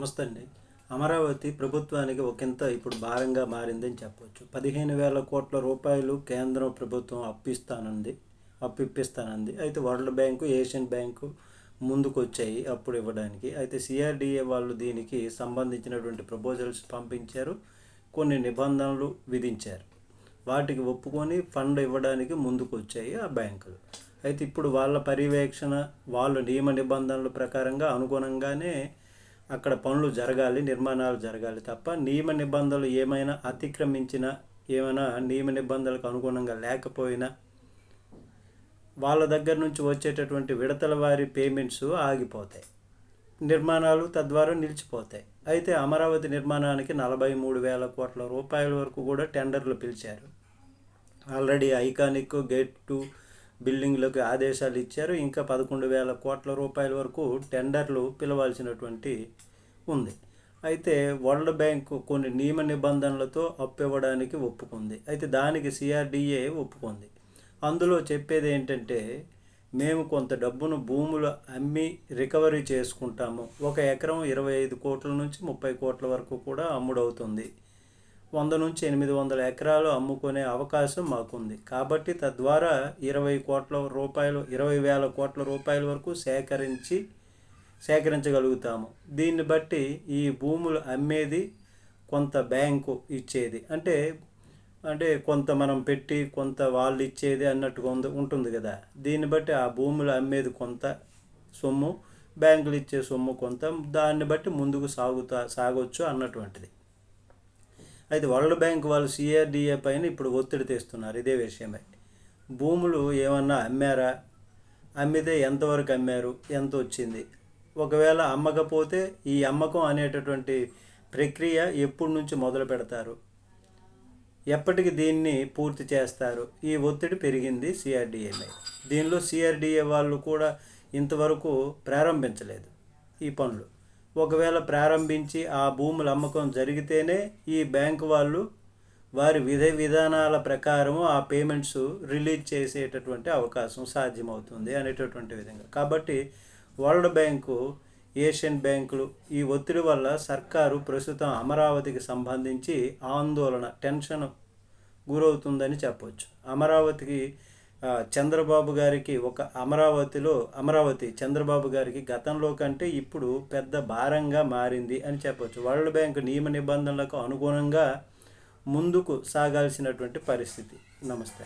నమస్తే అండి అమరావతి ప్రభుత్వానికి ఒకంత ఇప్పుడు భారంగా మారిందని చెప్పవచ్చు పదిహేను వేల కోట్ల రూపాయలు కేంద్ర ప్రభుత్వం అప్పిస్తానంది అప్పిప్పిస్తానంది. అయితే వరల్డ్ బ్యాంకు ఏషియన్ బ్యాంకు ముందుకు వచ్చాయి అప్పుడు ఇవ్వడానికి. అయితే సిఆర్డిఏ వాళ్ళు దీనికి సంబంధించినటువంటి ప్రపోజల్స్ పంపించారు కొన్ని నిబంధనలు విధించారు. వాటికి ఒప్పుకొని ఫండ్ ఇవ్వడానికి ముందుకు వచ్చాయి ఆ బ్యాంకులు. అయితే ఇప్పుడు వాళ్ళ పర్యవేక్షణ వాళ్ళ నియమ నిబంధనల ప్రకారంగా అనుగుణంగానే అక్కడ పనులు జరగాలి నిర్మాణాలు జరగాలి తప్ప నియమ నిబంధనలు ఏమైనా అతిక్రమించిన ఏమైనా నియమ నిబంధనలకు అనుగుణంగా లేకపోయినా వాళ్ళ దగ్గర నుంచి వచ్చేటటువంటి విడతల వారి పేమెంట్స్ ఆగిపోతాయి. నిర్మాణాలు తద్వారా నిలిచిపోతాయి. అయితే అమరావతి నిర్మాణానికి నలభై మూడు వేల కోట్ల రూపాయల వరకు కూడా టెండర్లు పిలిచారు. ఆల్రెడీ ఐకానిక్ గేట్ టు బిల్డింగ్లకు ఆదేశాలు ఇచ్చారు. ఇంకా పదకొండు వేల కోట్ల రూపాయల వరకు టెండర్లు పిలవాల్సినటువంటి ఉంది అయితే వరల్డ్ బ్యాంక్ కొన్ని నియమ నిబంధనలతో అప్పు ఇవ్వడానికి ఒప్పుకుంది. అయితే దానికి సిఆర్డిఏ ఒప్పుకుంది. అందులో చెప్పేది ఏంటంటే మేము కొంత డబ్బును భూములు అమ్మి రికవరీ చేసుకుంటాము. ఒక ఎకరం ఇరవై ఐదు కోట్ల నుంచి ముప్పై కోట్ల వరకు కూడా అమ్ముడవుతుంది. వంద నుంచి ఎనిమిది వందల ఎకరాలు అమ్ముకునే అవకాశం మాకుంది. కాబట్టి తద్వారా ఇరవై కోట్ల రూపాయలు ఇరవై వేల కోట్ల రూపాయల వరకు సేకరించి సేకరించగలుగుతాము. దీన్ని బట్టి ఈ భూములు అమ్మేది కొంత బ్యాంకు ఇచ్చేది. అంటే అంటే కొంత మనం పెట్టి కొంత వాళ్ళు ఇచ్చేది అన్నట్టుగా ఉంది ఉంటుంది కదా. దీన్ని బట్టి ఆ భూములు అమ్మేది కొంత సొమ్ము బ్యాంకులు ఇచ్చే సొమ్ము కొంత దాన్ని బట్టి ముందుకు సాగుతా సాగొచ్చు అన్నటువంటిది. అయితే వరల్డ్ బ్యాంక్ వాళ్ళు సిఆర్డిఏ పైన ఇప్పుడు ఒత్తిడి తెస్తున్నారు ఇదే విషయమై. భూములు ఏమన్నా అమ్మారా? అమ్మితే ఎంతవరకు అమ్మారు? ఎంత వచ్చింది? ఒకవేళ అమ్మకపోతే ఈ అమ్మకం అనేటటువంటి ప్రక్రియ ఎప్పటి నుంచి మొదలు పెడతారు? ఎప్పటికి దీన్ని పూర్తి చేస్తారు? ఈ ఒత్తిడి పెరిగింది సిఆర్డిఏపై దీనిలో సిఆర్డిఏ వాళ్ళు కూడా ఇంతవరకు ప్రారంభించలేదు ఈ పనులు. ఒకవేళ ప్రారంభించి ఆ భూముల అమ్మకం జరిగితేనే ఈ బ్యాంకు వాళ్ళు వారి విధ విధానాల ప్రకారము ఆ పేమెంట్స్ రిలీజ్ చేసేటటువంటి అవకాశం సాధ్యమవుతుంది అనేటటువంటి విధంగా. కాబట్టి వరల్డ్ బ్యాంకు ఏషియన్ బ్యాంకులు ఈ ఒత్తిడి వల్ల సర్కారు ప్రస్తుతం అమరావతికి సంబంధించి ఆందోళన టెన్షన్ గురవుతుందని చెప్పవచ్చు అమరావతికి చంద్రబాబు గారికి ఒక అమరావతిలో అమరావతి చంద్రబాబు గారికి గతంలో కంటే ఇప్పుడు పెద్ద భారంగా మారింది అని చెప్పవచ్చు వరల్డ్ బ్యాంక్ నియమ నిబంధనలకు అనుగుణంగా ముందుకు సాగాల్సినటువంటి పరిస్థితి. నమస్తే.